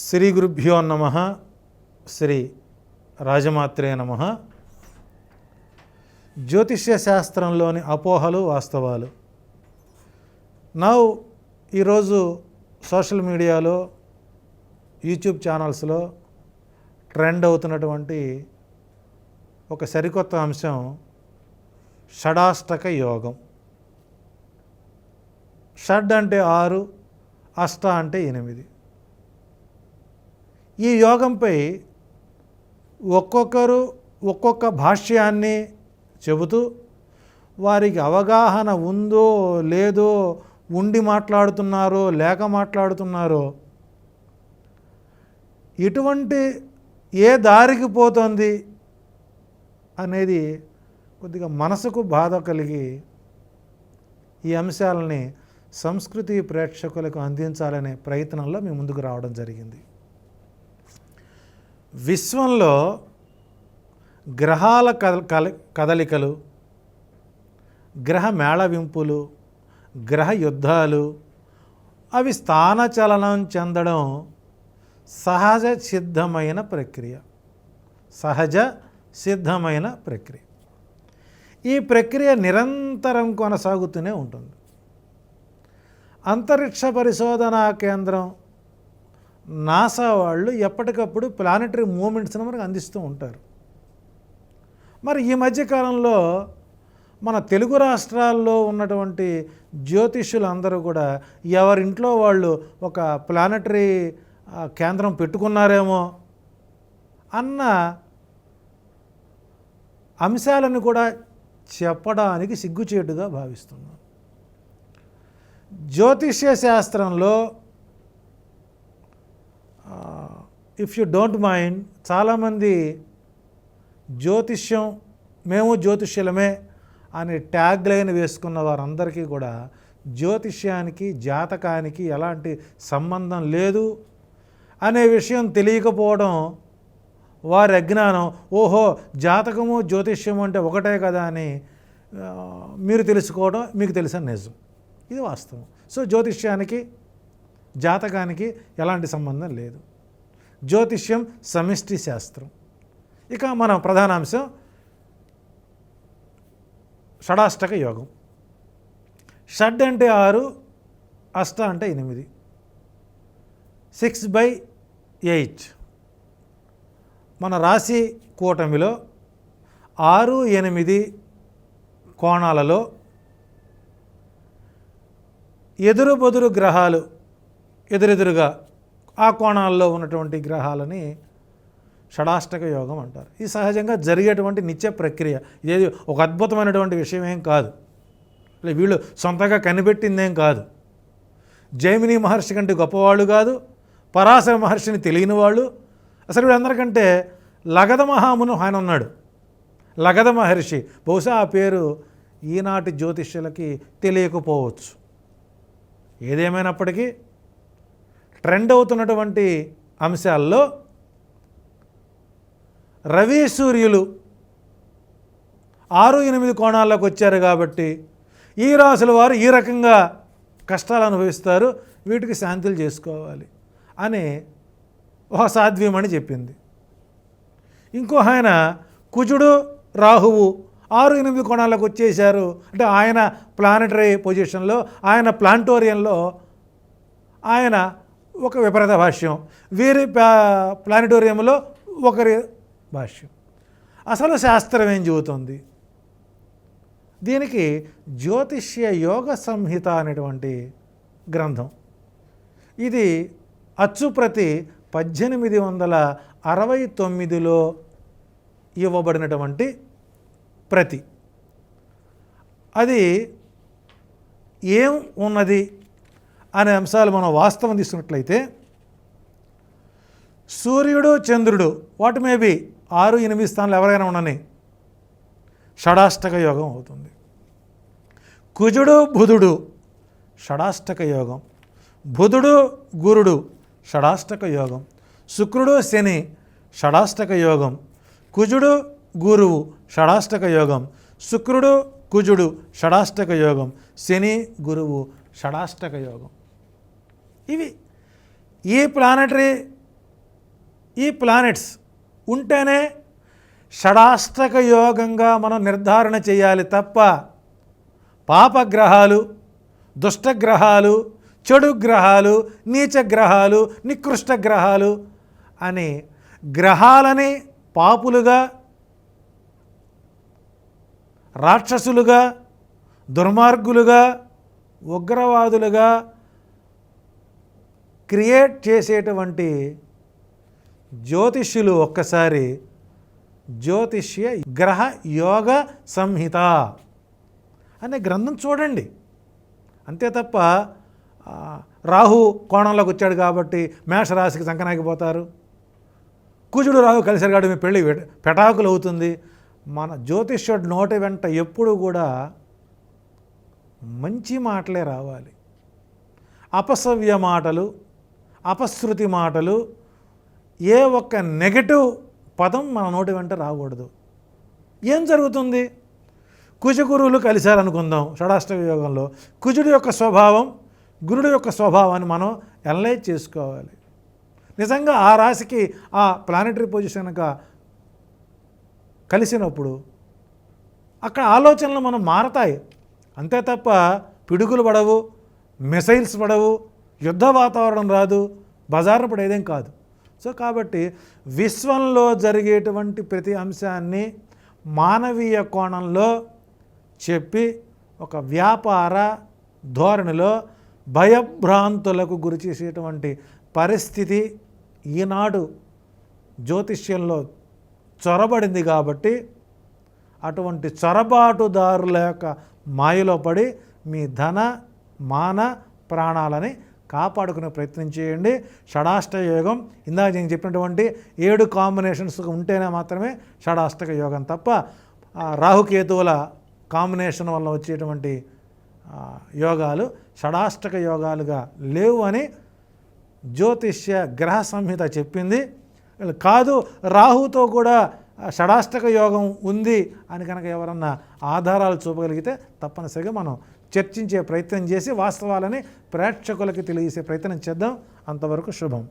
శ్రీ గురుభ్యో నమ శ్రీ రాజమాత్రే నమ. జ్యోతిష్య శాస్త్రంలోని అపోహలు వాస్తవాలు. నౌ ఈరోజు సోషల్ మీడియాలో యూట్యూబ్ ఛానల్స్లో ట్రెండ్ అవుతున్నటువంటి ఒక సరికొత్త అంశం షడాష్టక యోగం. షడ్ అంటే ఆరు అష్ట అంటే ఎనిమిది. ఈ యోగంపై ఒక్కొక్కరు ఒక్కొక్క భాష్యాన్ని చెబుతూ వారికి అవగాహన ఉందో లేదో ఉండి మాట్లాడుతున్నారో లేక మాట్లాడుతున్నారో ఇటువంటి ఏ దారికి పోతుంది అనేది కొద్దిగా మనసుకు బాధ కలిగి ఈ అంశాలని సంస్కృతి ప్రేక్షకులకు అందించాలనే ప్రయత్నంలో మేము ముందుకు రావడం జరిగింది. విశ్వంలో గ్రహాల కల- కదలికలు గ్రహ మేళవింపులు గ్రహ యుద్ధాలు అవి స్థానచలనం చెందడం సహజ సిద్ధమైన ప్రక్రియ. సహజ సిద్ధమైన ప్రక్రియ. ఈ ప్రక్రియ నిరంతరం కొనసాగుతూనే ఉంటుంది. అంతరిక్ష పరిశోధనా కేంద్రం నాసా వాళ్ళు ఎప్పటికప్పుడు ప్లానటరీ మూమెంట్స్ని మనకు అందిస్తూ ఉంటారు. మరి ఈ మధ్యకాలంలో మన తెలుగు రాష్ట్రాల్లో ఉన్నటువంటి జ్యోతిష్యులందరూ కూడా ఎవరింట్లో వాళ్ళు ఒక ప్లానటరీ కేంద్రం పెట్టుకున్నారేమో అన్న అంశాలను కూడా చెప్పడానికి సిగ్గుచేటుగా భావిస్తున్నాను జ్యోతిష్య శాస్త్రంలో ఇఫ్ యు డోంట్ మైండ్ చాలామంది జ్యోతిష్యం మేము జ్యోతిష్యులమే అనే ట్యాగ్ లైన్ వేసుకున్న వారందరికీ కూడా జ్యోతిష్యానికి జాతకానికి ఎలాంటి సంబంధం లేదు అనే విషయం తెలియకపోవడం వారి అజ్ఞానం. ఓహో జాతకము జ్యోతిష్యం అంటే ఒకటే కదా అని మీరు తెలుసుకోవడం మీకు తెలిసిన నిజం. ఇది వాస్తవం. సో జ్యోతిష్యానికి జాతకానికి ఎలాంటి సంబంధం లేదు. జ్యోతిష్యం సమిష్టి శాస్త్రం. ఇక మన ప్రధానాంశం షడాష్టక యోగం. షడ్ అంటే ఆరు అష్ట అంటే ఎనిమిది. Six by eight. మన రాశి కూటమిలో ఆరు ఎనిమిది కోణాలలో ఎదురు బొదురు గ్రహాలు ఎదురెదురుగా ఆ కోణాల్లో ఉన్నటువంటి గ్రహాలని షడాష్టక యోగం అంటారు. ఇది సహజంగా జరిగేటువంటి నిత్య ప్రక్రియ. ఇదేది ఒక అద్భుతమైనటువంటి విషయం ఏం కాదు. వీళ్ళు సొంతంగా కనిపెట్టిందేం కాదు. జైమిని మహర్షి కంటే గొప్పవాళ్ళు కాదు. పరాశర మహర్షిని తెలియని వాళ్ళు. అసలు వీళ్ళందరికంటే లగధ మహామును ఆయన ఉన్నాడు. లగధ మహర్షి. బహుశా ఆ పేరు ఈనాటి జ్యోతిష్యులకి తెలియకపోవచ్చు. ఏదేమైనప్పటికీ ట్రెండ్ అవుతున్నటువంటి అంశాల్లో రవి సూర్యులు ఆరు ఎనిమిది కోణాల్లోకి వచ్చారు కాబట్టి ఈ రాసుల వారు ఈ రకంగా కష్టాలు అనుభవిస్తారు. వీటికి శాంతులు చేసుకోవాలి అని ఒక సాధ్వీమణి చెప్పింది. ఇంకో ఆయన కుజుడు రాహువు ఆరు ఎనిమిది కోణాలకు వచ్చేసారు అంటే ఆయన ప్లానటరీ పొజిషన్లో ఆయన ప్లాంటోరియంలో ఆయన ఒక విపరీత భాష్యం. వీరి ప్లా- ప్లానిటోరియంలో ఒకరి భాష్యం. అసలు శాస్త్రం ఏం చెబుతుంది? దీనికి జ్యోతిష్య యోగ సంహిత అనేటువంటి గ్రంథం. ఇది అచ్చుప్రతి పద్దెనిమిది వందల అరవై తొమ్మిదిలో ఇవ్వబడినటువంటి ప్రతి. అది ఏం ఉన్నది? అనే అంశాలు మనం వాస్తవం తీసుకున్నట్లయితే సూర్యుడు చంద్రుడు వాట్ మేబీ ఆరు ఎనిమిది స్థానాలు ఎవరైనా ఉండని షడాష్టక యోగం అవుతుంది. కుజుడు బుధుడు షడాష్టక యోగం. బుధుడు గురుడు షడాష్టక యోగం. శుక్రుడు శని షడాష్టక యోగం. కుజుడు గురువు షడాష్టక యోగం. శుక్రుడు కుజుడు షడాష్టక యోగం. శని గురువు షడాష్టక యోగం. ఇవి ఈ ప్లానటరీ ఈ ప్లానెట్స్ ఉంటేనే షడాష్టక యోగంగా మనం నిర్ధారణ చేయాలి తప్ప పాపగ్రహాలు దుష్టగ్రహాలు చెడు గ్రహాలు నీచ గ్రహాలు నికృష్ట గ్రహాలు అని గ్రహాలని పాపులుగా రాక్షసులుగా దుర్మార్గులుగా ఉగ్రవాదులుగా క్రియేట్ చేసేటువంటి జ్యోతిష్యులు ఒక్కసారి జ్యోతిష్య గ్రహ యోగ సంహిత అనే గ్రంథం చూడండి. అంతే తప్ప రాహు కోణంలోకి వచ్చాడు కాబట్టి మేషరాశికి సంకనాగిపోతారు కుజుడు రాహు కలిసారు కాబట్టి మీ పెళ్ళి పెటాకులు అవుతుంది. మన జ్యోతిష్యుడు నోటి వెంట ఎప్పుడు కూడా మంచి మాటలే రావాలి. అపసవ్య మాటలు అపశృతి మాటలు ఏ ఒక్క నెగటివ్ పదం మన నోటి వెంట రాకూడదు. ఏం జరుగుతుంది? కుజగురువులు కలిశారనుకుందాం షడాష్టక యోగంలో. కుజుడి యొక్క స్వభావం గురుడు యొక్క స్వభావాన్ని మనం ఎనలైజ్ చేసుకోవాలి. నిజంగా ఆ రాశికి ఆ ప్లానటరీ పొజిషన్ కలిసినప్పుడు అక్కడ ఆలోచనలు మనం మారతాయి. అంతే తప్ప పిడుగులు పడవు మిసైల్స్ పడవు యుద్ధ వాతావరణం రాదు బజార్న పడేదేం కాదు. సో కాబట్టి విశ్వంలో జరిగేటువంటి ప్రతి అంశాన్ని మానవీయ కోణంలో చెప్పి ఒక వ్యాపార ధోరణిలో భయభ్రాంతులకు గురి చేసేటువంటి పరిస్థితి ఈనాడు జ్యోతిష్యంలో చొరబడింది కాబట్టి అటువంటి చొరబాటుదారుల యొక్క మాయలో పడి మీ ధన మాన ప్రాణాలని కాపాడుకునే ప్రయత్నం చేయండి. షడాష్ట యోగం. ఇందాక నేను చెప్పినటువంటి ఏడు కాంబినేషన్స్ ఉంటేనే మాత్రమే షడాష్టక యోగం తప్ప రాహుకేతువుల కాంబినేషన్ వల్ల వచ్చేటువంటి యోగాలు షడాష్టక యోగాలుగా లేవు అని జ్యోతిష్య గ్రహ సంహిత చెప్పింది. కాదు రాహుతో కూడా షడాష్టక యోగం ఉంది అని కనుక ఎవరన్నా ఆధారాలు చూపగలిగితే తప్పనిసరిగా మనం చర్చించే ప్రయత్నం చేసి వాస్తవాలని ప్రేక్షకులకి తెలియజేసే ప్రయత్నం చేద్దాం. అంతవరకు శుభం.